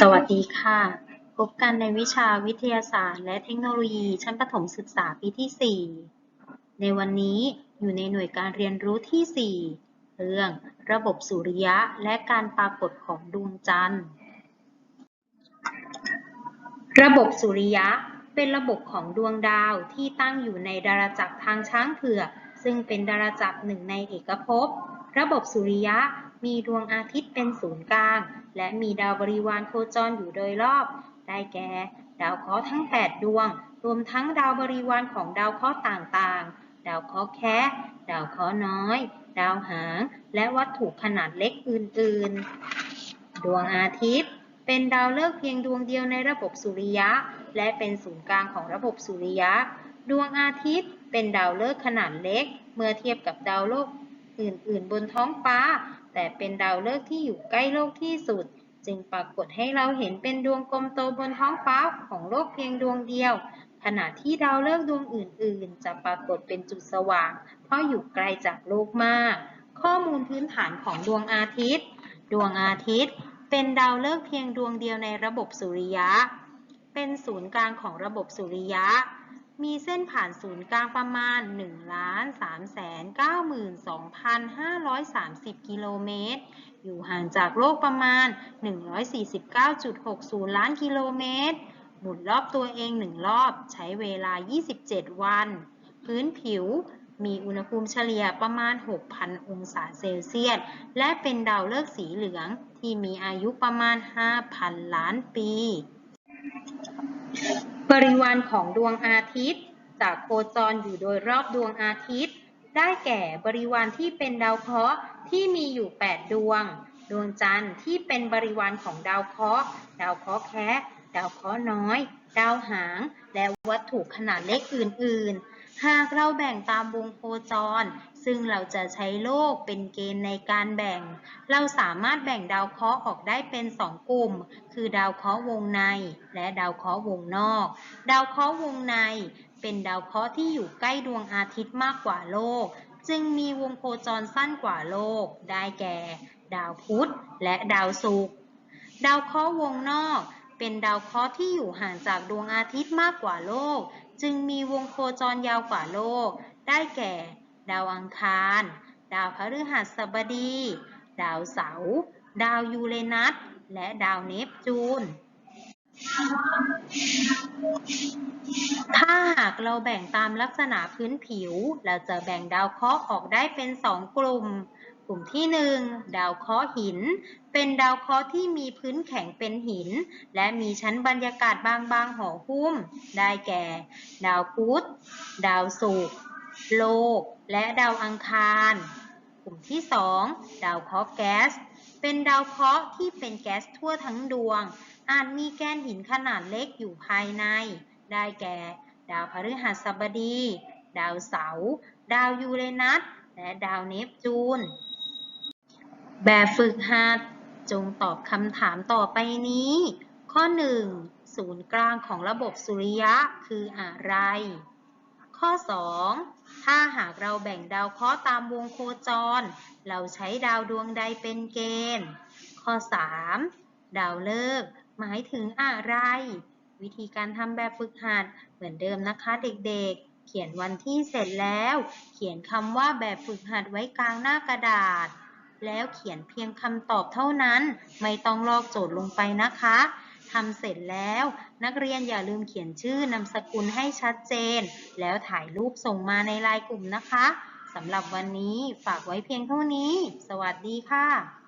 สวัสดีค่ะ พบกันในวิชาวิทยาศาสตร์และเทคโนโลยีชั้นประถมศึกษาปีที่ 4 ในวันนี้อยู่ในหน่วยการเรียนรู้ที่ 4 เรื่องระบบสุริยะและการปรากฏของดวงจันทร์ ระบบสุริยะเป็นระบบของดวงดาวที่ตั้งอยู่ในดาราจักรทางช้างเผือกซึ่งเป็นดาราจักรหนึ่งในเอกภพ ระบบสุริยะ มีดวงอาทิตย์เป็นศูนย์กลาง และมีดาวบริวารโคจรอยู่โดยรอบ ได้แก่ ดาวเคราะห์ทั้ง 8 ดวง รวมทั้งดาวบริวารของดาวเคราะห์ต่างๆ ดาวเคราะห์แคะดาวเคราะห์น้อย ดาวหาง และวัตถุขนาดเล็กอื่นๆ ดวงอาทิตย์ เป็นดาวฤกษ์เพียงดวงเดียวในระบบสุริยะ และเป็นศูนย์กลางของระบบสุริยะ ดวงอาทิตย์ เป็นดาวฤกษ์ขนาดเล็ก เมื่อเทียบกับดาวโลกอื่นๆ บนท้องฟ้า แต่เป็นดาวฤกษ์ที่อยู่ใกล้โลกที่สุด จึงปรากฏให้เราเห็นเป็นดวงกลมโตบนท้องฟ้าของโลกเพียงดวงเดียว ขณะที่ดาวฤกษ์ดวงอื่น ๆ จะปรากฏเป็นจุดสว่าง เพราะอยู่ไกลจากโลกมาก ข้อมูลพื้นฐานของดวงอาทิตย์ ดวงอาทิตย์ เป็นดาวฤกษ์เพียงดวงเดียวในระบบสุริยะ เป็นศูนย์กลางของระบบสุริยะ มีเส้นผ่านศูนย์กลางประมาณ1,392,530 กิโลเมตร อยู่ห่างจากโลกประมาณ 149.60 ล้านกิโลเมตร หมุนรอบตัวเองหนึ่งรอบใช้เวลา 27 วัน พื้นผิวมีอุณหภูมิเฉลี่ยประมาณ 6,000 องศาเซลเซียส และเป็นดาวฤกษ์สีเหลืองที่มีอายุประมาณ 5,000 ล้านปี บริวารของดวงอาทิตย์ จากโคจรอยู่โดยรอบดวงอาทิตย์ ได้แก่บริวารที่เป็นดาวเคราะห์ที่มีอยู่ 8 ดวง ดวงจันทร์ที่เป็นบริวารของดาวเคราะห์ดาวเคราะห์แคะดาวเคราะห์น้อย ดาวหาง และวัตถุขนาดเล็กอื่น ๆ หากเราแบ่งตามวงโคจร ซึ่งเราจะใช้โลกเป็นเกณฑ์ในการแบ่ง เราสามารถแบ่งดาวเคราะห์ออกได้เป็น 2 กลุ่ม คือดาวเคราะห์วงใน และดาวเคราะห์วงนอก ดาวเคราะห์วงใน เป็นดาวเคราะห์ที่อยู่ใกล้ดวงอาทิตย์มากกว่าโลก จึงมีวงโคจรสั้นกว่าโลก ได้แก่ ดาวพุธและดาวศุกร์ ดาวเคราะห์วงนอก เป็นดาวเคราะห์ที่อยู่ห่างจากดวงอาทิตย์มากกว่าโลก จึงมีวงโคจรยาวกว่าโลก ได้แก่ ดาวอังคาร ดาวพฤหัสบดี ดาวเสาร์ ดาวยูเรนัส และดาวเนปจูน ถ้าหากเราแบ่งตามลักษณะพื้นผิว เราจะแบ่งดาวเคราะห์ออกได้เป็น2กลุ่ม ลุ่มที่ 1 ดาวเคราะห์หิน เป็นดาวเคราะห์ที่มีพื้นแข็งเป็นหิน และมีชั้นบรรยากาศบางๆห่อหุ้ม ได้แก่ ดาวพุธ ดาวศุกร์ โลก และดาวอังคาร กลุ่มที่ 2 ดาวเคราะห์แก๊ส เป็นดาวเคราะห์ที่เป็นแก๊สทั่วทั้งดวง อาจมีแกนหินขนาดเล็กอยู่ภายใน ได้แก่ ดาวพฤหัสบดี ดาวเสาร์ ดาวยูเรนัสและดาวเนปจูน แบบฝึกหัดจงตอบคำถามต่อไปนี้ ข้อ 1. ศูนย์กลางของระบบสุริยะคืออะไร ข้อ 2. ถ้าหากเราแบ่งดาวเคราะห์ตามวงโคจร เราใช้ดาวดวงใดเป็นเกณฑ์ ข้อ 3. ดาวฤกษ์หมายถึงอะไร วิธีการทำแบบฝึกหัดเหมือนเดิมนะคะเด็กๆ เขียนวันที่เสร็จแล้ว เขียนคำว่าแบบฝึกหัดไว้กลางหน้ากระดาษ แล้วเขียนเพียงคำตอบเท่านั้น ไม่ต้องลอกโจทย์ลงไปนะคะทำเสร็จแล้ว นักเรียนอย่าลืมเขียนชื่อนามสกุลให้ชัดเจน แล้วถ่ายรูปส่งมาในไลน์กลุ่มนะคะสำหรับวันนี้ฝากไว้เพียงเท่านี้ สวัสดีค่ะ